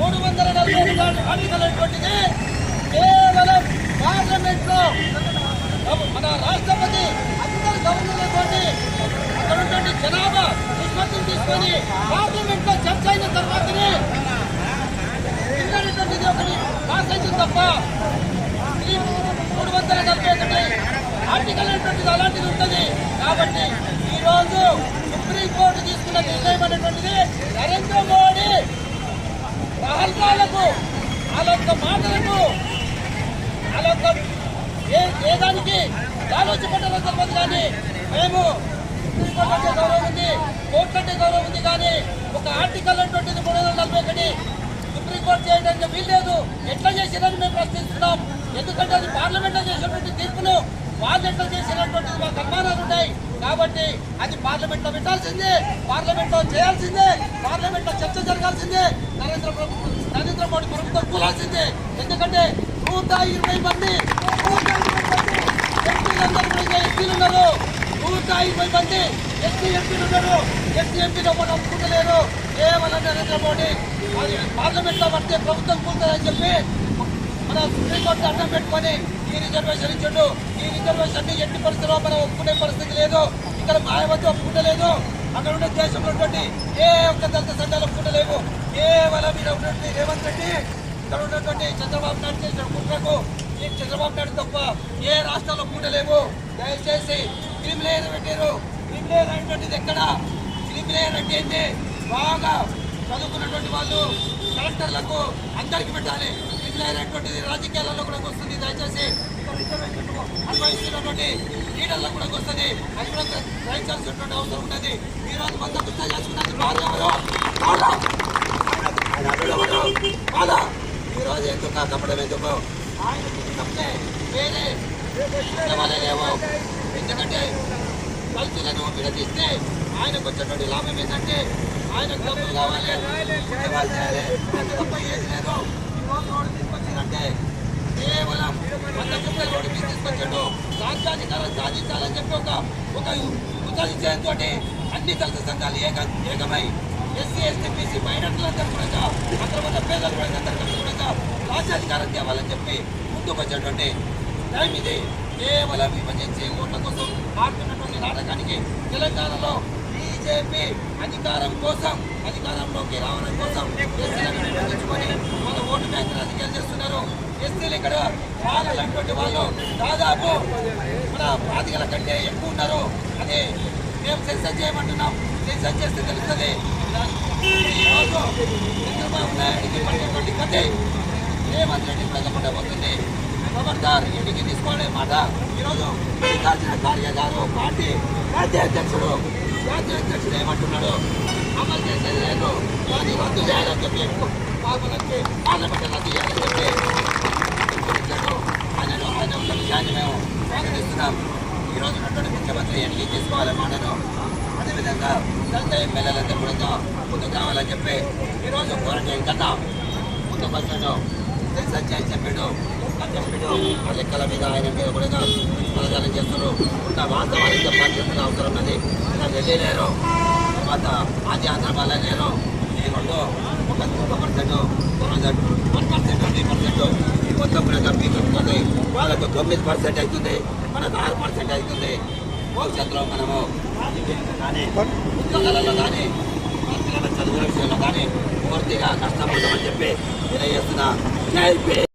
మూడు వందల ఆర్టికల్ అనేటువంటిది కేవలం పార్లమెంట్లో మన రాష్ట్రపతి అందరు గవర్నర్లతో అక్కడ ఉన్నటువంటి జనాభా నిష్పత్తిని తీసుకొని పార్లమెంట్లో చర్చ అయిన తర్వాతనే ఇన్నటువంటిది ఒకటి పాస్ అయింది తప్ప మూడు వందల నలభై ఒకటి ఆర్టికల్ అనేటువంటిది అలాంటిది ఉంటుంది కాబట్టి ఈ రోజు సుప్రీంకోర్టు తీసుకున్న నిర్ణయం అనేటువంటిది నరేంద్ర మోడీ ప్రహల్కాలకు వాళ్ళ యొక్క మాటలకు వాళ్ళ యొక్క ఏ ఏ దానికి ఆలోచించబడ్డారో తెలియదు కానీ మేము సుప్రీంకోర్టు అంటే గౌరవం ఉంది కోర్టు అంటే గౌరవం ఉంది కానీ ఒక ఆర్టికల్ అటువంటిది మూడు వందల నలభై ఒకటి సుప్రీంకోర్టు చేయడానికి వీల్లేదు. ఎట్లా చేసిరని మేము ప్రశ్నిస్తున్నాం. ఎందుకంటే అది పార్లమెంట్లో చేసినటువంటి తీర్పును వాళ్ళు ఎట్లా చేసినటువంటిది మాకు అనుమానాలు ఉన్నాయి. కాబట్టి అది పార్లమెంట్లో పెట్టాల్సిందే పార్లమెంట్లో చేయాల్సిందే. పార్లమెంట్లో చర్చ జరగాల్సిందే. నరేంద్ర ప్రభుత్వం నరేంద్ర మోడీ ప్రభుత్వం కూలాల్సిందే. ఎందుకంటే నూట ఇరవై మంది నూట ఉన్నారు నూట ఇరవై మంది ఎస్సీ ఎంపీలు ఉన్నారు. ఎంపీలో మనం ఒప్పుకుంటలేరు కేవలం నరేంద్ర మోడీ. అది పార్లమెంట్లో పడితే ప్రభుత్వం కూలుతుందని చెప్పి మన సుప్రీంకోర్టు అడ్డం పెట్టుకొని ఈ రిజర్వేషన్ ఇచ్చిండు. ఈ రిజర్వేషన్ ఎట్టి పరిస్థితుల్లో మనం ఒప్పుకునే పరిస్థితి లేదు. ఇక్కడ మాయవద్దు ఒప్పుకుంటలేదు. అక్కడ ఉన్న దేశంలో ఉన్నటువంటి ఏ ఒక్క దళిత సంఘాలు లేవు కేవలం మీద ఉన్నటువంటి రేవంత్ రెడ్డి ఇక్కడ ఉన్నటువంటి చంద్రబాబు నాయుడు చేసిన కుట్రకు ఈ చంద్రబాబు నాయుడు తప్ప ఏ రాష్ట్రాల్లో లేవు దయచేసి క్రిమిలేయర్ పెట్టారు క్రిమిలేయర్ అనేటువంటిది ఎక్కడ? క్రిమిలేయర్ అంటే ఏంటి? బాగా చదువుకున్నటువంటి వాళ్ళు కలెక్టర్లకు అందరికి పెట్టాలి. మిగిలినటువంటిది రాజకీయాలలో కూడా వస్తుంది. దయచేసి రిజర్వేషన్ అనుభవిస్తున్నటువంటి లీడర్లకు కూడా వస్తుంది. అది కూడా గ్రహించాల్సినటువంటి అవసరం ఉన్నది. ఈ రోజు గుర్తు చేసుకున్నది బాధ. ఈ ఎందుకు ఆయన తప్పితే వేరే ఎందుకంటే దళితులను విడదీస్తే ఆయనకు వచ్చేటువంటి లాభం ఏంటంటే ఆయనకు డబ్బులు కావాలి. చేయాలి అంత తప్ప ఏది లేదు. ఈ రోజు రోడ్డు తీసుకొచ్చిందంటే కేవలం వంద రూపాయల రోడ్డు మీద తీసుకొచ్చాడు రాజ్యాధికారం సాధించాలని చెప్పి ఒక ఒక ఉద్దేశంతో అన్ని దళిత సంఘాలు ఏక ఏకమై ఎస్సీ ఎస్టీ బీసీ మైనార్టీలందరూ కూడా అంతర్గత పేదలు ప్రజలందరికీ కూడా రాజ్యాధికారం తేవాలని చెప్పి ముందుకు వచ్చేటువంటి టైం ఇది. కేవలం విభజించి ఓట్ల కోసం ఆడుతున్నటువంటి నాటకానికి తెలంగాణలో బీజేపీ అధికారం కోసం అధికారంలోకి రావడం కోసం కంటే ఎక్కువ ఉన్నారు అదే మేము సెన్సర్ చేయమంటున్నాం. సెన్సర్ చేస్తే తెలుస్తుంది. ఈరోజు చంద్రబాబు నాయుడికి పడినటువంటి కథే. రేవంత్ రెడ్డి ప్రజకుండా పోతుంది. ఖబర్దార్ ఇంటికి తీసుకోవడే మాట. ఈరోజు మల్లికార్జున ఖార్గే గారు పార్టీ రాజ్య అధ్యక్షుడు రాజ్య అధ్యక్షుడు ఏమంటున్నాడు? అమలు చేసేది లేదు. అది రద్దు చేయాలని చెప్పి పార్లమెంట్కి పార్లమెంట్ రద్దు చేయాలని చెప్పి ఆయన ఆయన ఉన్న విషయాన్ని మేము స్వాగతిస్తున్నాం. ఈరోజు రోజు ఉన్నటువంటి ముఖ్యమంత్రి ఎన్నిక తీసుకోవాలని మాటను అదేవిధంగా దళిత ఎమ్మెల్యేలంతా కూడా ముందుకు రావాలని చెప్పి ఈరోజు కోరిక కన్నా ముందుకు వచ్చాడు సంజయ్ చెప్పాడు. చెప్పాడు. ఆ లెక్కల మీద ఆయన మీద కూడా ప్రచారం చేస్తున్నారు. ఉన్న వాస్తవానికి చెప్పాల్సిన అవసరం ఉన్నది. ఇలా వెళ్ళలేరు తర్వాత ఆది ఆంధ్రబాల లేరు. ఈ రెండు ఒక ఒక percent one percent three percent ఈ మొత్తం వాళ్ళకు తొమ్మిది పర్సెంట్ అవుతుంది మనకు ఆరు పర్సెంట్ అవుతుంది. భవిష్యత్తులో మనము కానీ ఉద్యోగాలలో కానీ చదువుల విషయంలో కానీ పూర్తిగా కష్టపడతామని చెప్పి తెలియజేస్తున్నా. జై